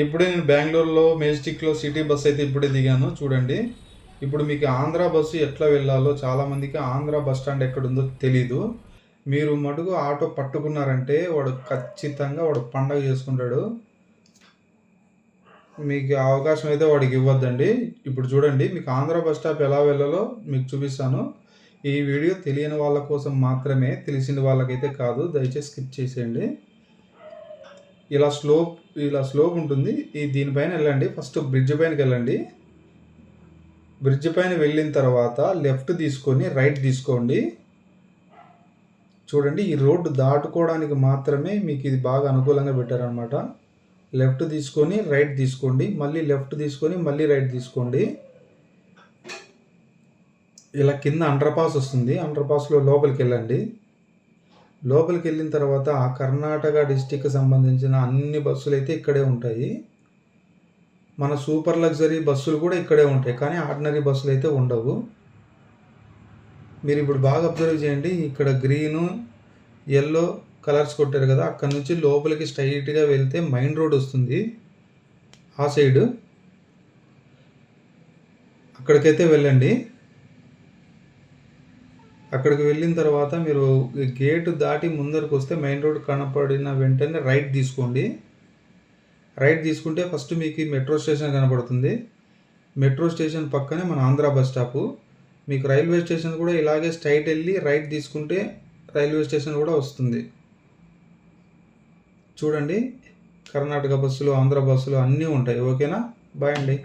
ఇప్పుడే నేను బెంగళూరులో మెజెస్టిక్లో సిటీ బస్ అయితే ఇప్పుడే దిగాను చూడండి. ఇప్పుడు మీకు ఆంధ్ర బస్సు ఎట్లా వెళ్ళాలో చాలామందికి ఆంధ్ర బస్ స్టాండ్ ఎక్కడుందో తెలీదు. మీరు మటుకు ఆటో పట్టుకున్నారంటే వాడు ఖచ్చితంగా వాడు పండగ చేసుకుంటాడు. మీకు అవకాశం అయితే వాడికి ఇవ్వద్దండి. ఇప్పుడు చూడండి మీకు ఆంధ్ర బస్ స్టాప్ ఎలా వెళ్ళాలో మీకు చూపిస్తాను. ఈ వీడియో తెలియని వాళ్ళ కోసం మాత్రమే తెలిసిన వాళ్ళకైతే కాదు దయచేసి స్కిప్ చేసేయండి. ఇలా స్లోప్ ఇలా స్లోప్ ఉంటుంది. ఈ దీనిపైన వెళ్ళండి. ఫస్ట్ బ్రిడ్జ్ పైనకి వెళ్ళండి. బ్రిడ్జ్ పైన వెళ్ళిన తర్వాత లెఫ్ట్ తీసుకొని రైట్ తీసుకోండి. చూడండి ఈ రోడ్డు దాటుకోవడానికి మాత్రమే మీకు ఇది బాగా అనుకూలంగా పెట్టారనమాట లెఫ్ట్ తీసుకొని రైట్ తీసుకోండి. మళ్ళీ లెఫ్ట్ తీసుకొని మళ్ళీ రైట్ తీసుకోండి. ఇలా కింద అండర్ పాస్ వస్తుంది. అండర్ పాస్లో లోపలికి వెళ్ళండి. లోపలికి వెళ్ళిన తర్వాత ఆ కర్ణాటక డిస్టిక్కి సంబంధించిన అన్ని బస్సులు అయితే ఇక్కడే ఉంటాయి. మన సూపర్ లగ్జరీ బస్సులు కూడా ఇక్కడే ఉంటాయి. కానీ ఆర్డినరీ బస్సులు అయితే ఉండవు. మీరు ఇప్పుడు బాగా అబ్జర్వ్ చేయండి. ఇక్కడ గ్రీను ఎల్లో కలర్స్ కొట్టారు కదా అక్కడ నుంచి లోపలికి స్ట్రైట్గా వెళ్తే మైండ్ రోడ్ వస్తుంది. ఆ సైడు. అక్కడికైతే వెళ్ళండి. అక్కడికి వెళ్ళిన తర్వాత మీరు గేటు దాటి ముందరకు వస్తే మెయిన్ రోడ్ కనపడిన వెంటనే రైట్ తీసుకోండి. రైట్ తీసుకుంటే ఫస్ట్ మీకు మెట్రో స్టేషన్ కనపడుతుంది. మెట్రో స్టేషన్ పక్కనే మన ఆంధ్ర బస్ స్టాపు. మీకు రైల్వే స్టేషన్ కూడా ఇలాగే స్ట్రైట్ వెళ్ళి రైట్ తీసుకుంటే రైల్వే స్టేషన్ కూడా వస్తుంది. చూడండి. కర్ణాటక బస్సులు ఆంధ్ర బస్సులు అన్నీ ఉంటాయి. ఓకేనా? బాయ్ అండి.